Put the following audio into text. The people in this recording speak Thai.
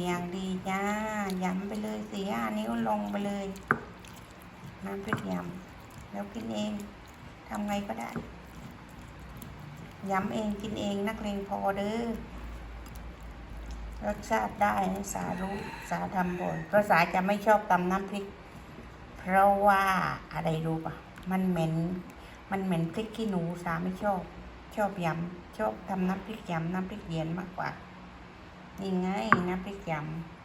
อย่างดีจ้ายำไปเลยสี่ห้านิ้วลงไปเลย น้ำพริกยำแล้วกินเองทำไงก็ได้ยำเองกินเองนักเลงพอเด้อรสชาติได้สารู้สาทำบ่อยเพราะสาจะไม่ชอบตำน้ำพริก เพราะว่าอะไรรู้ปะมันเหม็น มันเหม็นพริกขี้หนูสาไม่ชอบ ชอบยำชอบทำน้ำพริกยำน้ำพริกเย็นมากกว่า นี่ไงน้ำพริกยำ